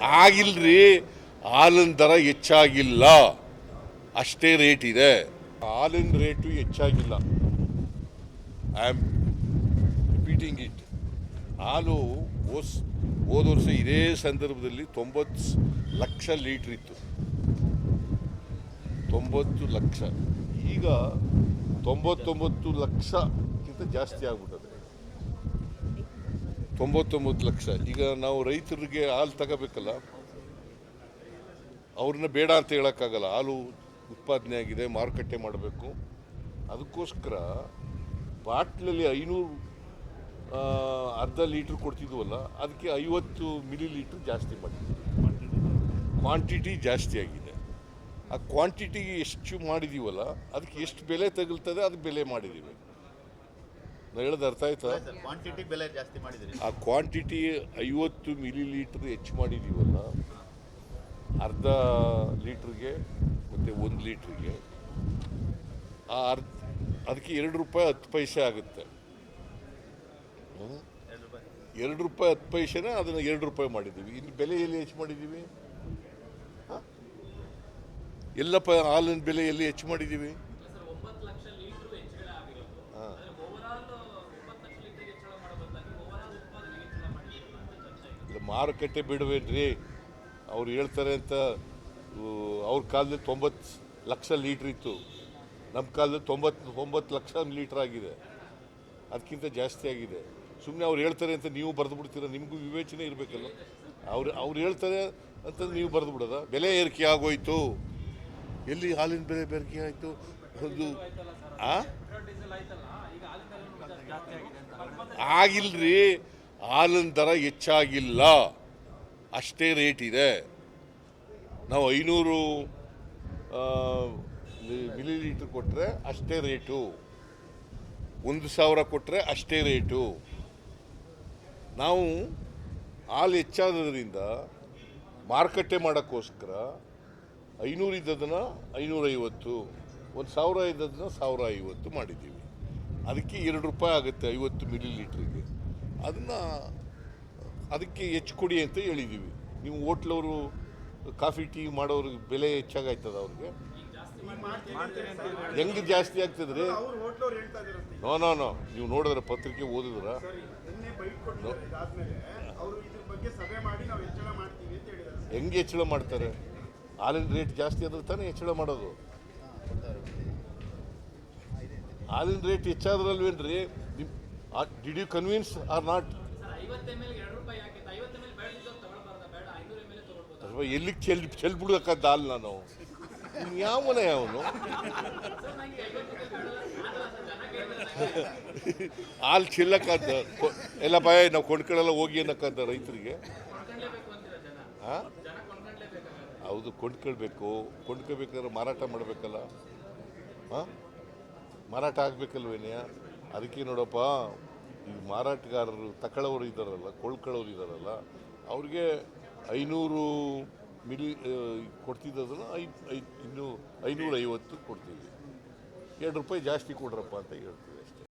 ಆಗಿಲ್ರಿ, ಹಾಲಿನ ದರ ಹೆಚ್ಚಾಗಿಲ್ಲ. ಅಷ್ಟೇ ರೇಟ್ ಇದೆ. ಹಾಲಿನ ರೇಟು ಹೆಚ್ಚಾಗಿಲ್ಲ. ಐ ಆಮ್ ರಿಪೀಟಿಂಗ್ ಇಟ್ ಹಾಲು ಓಸ್, ಹೋದ ವರ್ಷ ಇದೇ ಸಂದರ್ಭದಲ್ಲಿ ತೊಂಬತ್ತು ಲಕ್ಷ ಲೀಟ್ರ್ ಇತ್ತು. ತೊಂಬತ್ತು ಲಕ್ಷ. ಈಗ ತೊಂಬತ್ತೊಂಬತ್ತು ಲಕ್ಷಕ್ಕಿಂತ ಜಾಸ್ತಿ ಆಗ್ಬಿಟ್ಟದೆ. ತೊಂಬತ್ತೊಂಬತ್ತು ಲಕ್ಷ. ಈಗ ನಾವು ರೈತರಿಗೆ ಹಾಲು ತಗೋಬೇಕಲ್ಲ, ಅವ್ರನ್ನ ಬೇಡ ಅಂತ ಹೇಳೋಕ್ಕಾಗಲ್ಲ. ಹಾಲು ಉತ್ಪಾದನೆ ಆಗಿದೆ, ಮಾರುಕಟ್ಟೆ ಮಾಡಬೇಕು. ಅದಕ್ಕೋಸ್ಕರ ಬಾಟ್ಲಲ್ಲಿ ಐನೂರು ಅರ್ಧ ಲೀಟ್ರ್ ಕೊಡ್ತಿದ್ವಲ್ಲ, ಅದಕ್ಕೆ ಐವತ್ತು ಮಿಲಿ ಲೀಟ್ರ್ ಜಾಸ್ತಿ ಮಾಡಿದ್ವಿ. ಕ್ವಾಂಟಿಟಿ ಜಾಸ್ತಿ ಆಗಿದೆ. ಆ ಕ್ವಾಂಟಿಟಿಗೆ ಎಷ್ಟು ಮಾಡಿದೀವಲ್ಲ, ಅದಕ್ಕೆ ಎಷ್ಟು ಬೆಲೆ ತಗುಲ್ತದೆ ಅದಕ್ಕೆ ಬೆಲೆ ಮಾಡಿದ್ದೀವಿ ನಾನು ಹೇಳೋದು ಅರ್ಥ ಆಯ್ತಾ? ಕ್ವಾಂಟಿಟಿ ಬೆಲೆ ಜಾಸ್ತಿ ಮಾಡಿದ್ರಿ ಆ ಕ್ವಾಂಟಿಟಿ ಐವತ್ತು ಮಿಲಿ ಲೀಟ್ರ್ ಹೆಚ್ಚು ಮಾಡಿದ್ದೀವಲ್ಲ ಅರ್ಧ ಲೀಟ್ರಿಗೆ ಮತ್ತು ಒಂದು ಲೀಟ್ರಿಗೆ ಆ ಅರ್ಧ ಅದಕ್ಕೆ ಎರಡು ರೂಪಾಯಿ ಹತ್ತು ಪೈಸೆ ಆಗುತ್ತೆ? ಎರಡು ರೂಪಾಯಿ. ಹತ್ತು ಪೈಸೆನ ಅದನ್ನು ಎರಡು ರೂಪಾಯಿ ಮಾಡಿದ್ದೀವಿ. ಇಲ್ಲಿ ಬೆಲೆ ಎಲ್ಲಿ ಹೆಚ್ಚು ಮಾಡಿದ್ದೀವಿ? ಎಲ್ಲಪ್ಪ ಹಾಲಿನ ಬೆಲೆ ಎಲ್ಲಿ ಹೆಚ್ಚು ಮಾಡಿದ್ದೀವಿ? ಮಾರುಕಟ್ಟೆ ಬಿಡಬೇಡ್ರಿ ಅವ್ರು ಹೇಳ್ತಾರೆ ಅಂತ ಅವ್ರ ಕಾಲದಲ್ಲಿ ತೊಂಬತ್ತು ಲಕ್ಷ ಲೀಟ್ರ್ ಇತ್ತು. ನಮ್ಮ ಕಾಲದಲ್ಲಿ ತೊಂಬತ್ತು ಒಂಬತ್ತು ಲಕ್ಷ ಲೀಟ್ರ್ ಆಗಿದೆ. ಅದಕ್ಕಿಂತ ಜಾಸ್ತಿ ಆಗಿದೆ. ಸುಮ್ಮನೆ ಅವ್ರು ಹೇಳ್ತಾರೆ ಅಂತ ನೀವು ಬರೆದು ಬಿಡ್ತೀರ ನಿಮಗೂ ವಿವೇಚನೆ ಇರಬೇಕಲ್ಲ. ಅವ್ರು ಅವ್ರು ಹೇಳ್ತಾರೆ ಅಂತ ನೀವು ಬರೆದು ಬಿಡೋದ ಬೆಲೆ ಏರಿಕೆ ಆಗೋಯ್ತು. ಎಲ್ಲಿ ಹಾಲಿನ ಬೆಲೆ ಬೇರಿಕೆ ಆಯಿತು? ಒಂದು ಆ? ಪೆಟ್ರೋಲ್ ಡೀಸೆಲ್ ಆಯ್ತಲ್ಲ? ಈಗ ಹಾಲಿನ ದರ ಜಾಸ್ತಿ ಆಗಿದೆ ಅಂತ. ಆಗಿಲ್ರಿ. ಹಾಲಿನ ದರ ಹೆಚ್ಚಾಗಿಲ್ಲ. ಅಷ್ಟೇ ರೇಟ್ ಇದೆ. ನಾವು ಐನೂರು ಮಿಲಿ ಲೀಟ್ರ್ ಕೊಟ್ಟರೆ ಅಷ್ಟೇ ರೇಟು. ಒಂದು ಸಾವಿರ ಕೊಟ್ಟರೆ ಅಷ್ಟೇ ರೇಟು. ನಾವು ಹಾಲು ಹೆಚ್ಚಾದ್ರಿಂದ ಮಾರುಕಟ್ಟೆ ಮಾಡೋಕ್ಕೋಸ್ಕರ ಐನೂರು ಇದ್ದದನ್ನು ಐನೂರೈವತ್ತು, ಒಂದು ಸಾವಿರ ಇದ್ದದನ್ನ ಸಾವಿರ ಐವತ್ತು ಮಾಡಿದ್ದೀವಿ. ಅದಕ್ಕೆ ಎರಡು ರೂಪಾಯಿ ಆಗುತ್ತೆ ಐವತ್ತು ಮಿಲಿ ಲೀಟ್ರಿಗೆ ಅದನ್ನು ಅದಕ್ಕೆ ಹೆಚ್ಚು ಕೊಡಿ ಅಂತ ಹೇಳಿದ್ದೀವಿ ನೀವು ಹೋಟ್ಲವರು ಕಾಫಿ, ಟೀ ಮಾಡೋರು ಬೆಲೆ ಹೆಚ್ಚಾಗಾಯ್ತದ ಅವ್ರಿಗೆ? ಹೆಂಗೆ ಜಾಸ್ತಿ ಆಗ್ತದ್ರಿ? No no no. ನೀವು ನೋಡಿದ್ರೆ ಪತ್ರಿಕೆ ಓದಿದ್ರ. ಹೆಂಗೆ ಹೆಚ್ಚಳ ಮಾಡ್ತಾರೆ? ಹಾಲಿನ ರೇಟ್ ಜಾಸ್ತಿ ಆದ್ರೆ ತಾನೇ ಹೆಚ್ಚಳ ಮಾಡೋದು? ಹಾಲಿನ rate ಹೆಚ್ಚಾದ್ರಲ್ವೇನ್ರಿ? Did you convince or not sir ಐವತ್ತು ಎಂ ಎಲ್ ಎರಡು ರೂಪಾಯಿ ಹಾಕಿತ್ತು ಐವತ್ತು ಎಂ ಎಲ್ ಬೇಡದಿದ್ದು ತಗೊಳ್ಬಾರ್ದ ಬೇಡ ಐನೂರು ಎಂ ಎಲ್ ತಗೊಳ್ಬೋದು ಎಲ್ಲಿಗೆ ಚೆಲ್, ಚೆಲ್ಬಿಡ್ಬೇಕಂತ ಅಲ್ಲಿ ಇವ್ನು ಯಾವ ಮನೆ ಅವನು? ಹಾಲು ಚೆಲ್ಲಕ್ಕಂತ ಎಲ್ಲ ಭಯ, ನಾವು ಕೊಂಡ್ಕೊಳ್ಳಲ್ಲ ಹೋಗಿ ಅನ್ನಕ್ಕಂತ ರೈತರಿಗೆ. ಹಾಂ ಹೌದು, ಕೊಂಡ್ಕೊಳ್ಬೇಕು. ಕೊಂಡ್ಕೋಬೇಕಾದ್ರೆ ಮಾರಾಟ ಮಾಡಬೇಕಲ್ಲ. ಹಾಂ ಮಾರಾಟ ಆಗಬೇಕಲ್ವೇನೆಯ ಅದಕ್ಕೆ ನೋಡಪ್ಪ, ಈ ಮಾರಾಟಗಾರರು ತಕೊಳ್ಳೋರು ಇದ್ದಾರಲ್ಲ ಕೊಳ್ಕೊಳ್ಳೋರು ಇದ್ದಾರಲ್ಲ, ಅವ್ರಿಗೆ ಐನೂರು ಮಿಲಿ ಕೊಡ್ತಿದ್ದದನ್ನು ಐ ಐದು, ಇನ್ನೂ ಐನೂರೈವತ್ತು ಕೊಡ್ತೀವಿ ಎರಡು ರೂಪಾಯಿ ಜಾಸ್ತಿ ಕೊಡ್ರಪ್ಪ ಅಂತ ಹೇಳ್ತೀವಿ ಅಷ್ಟೇ.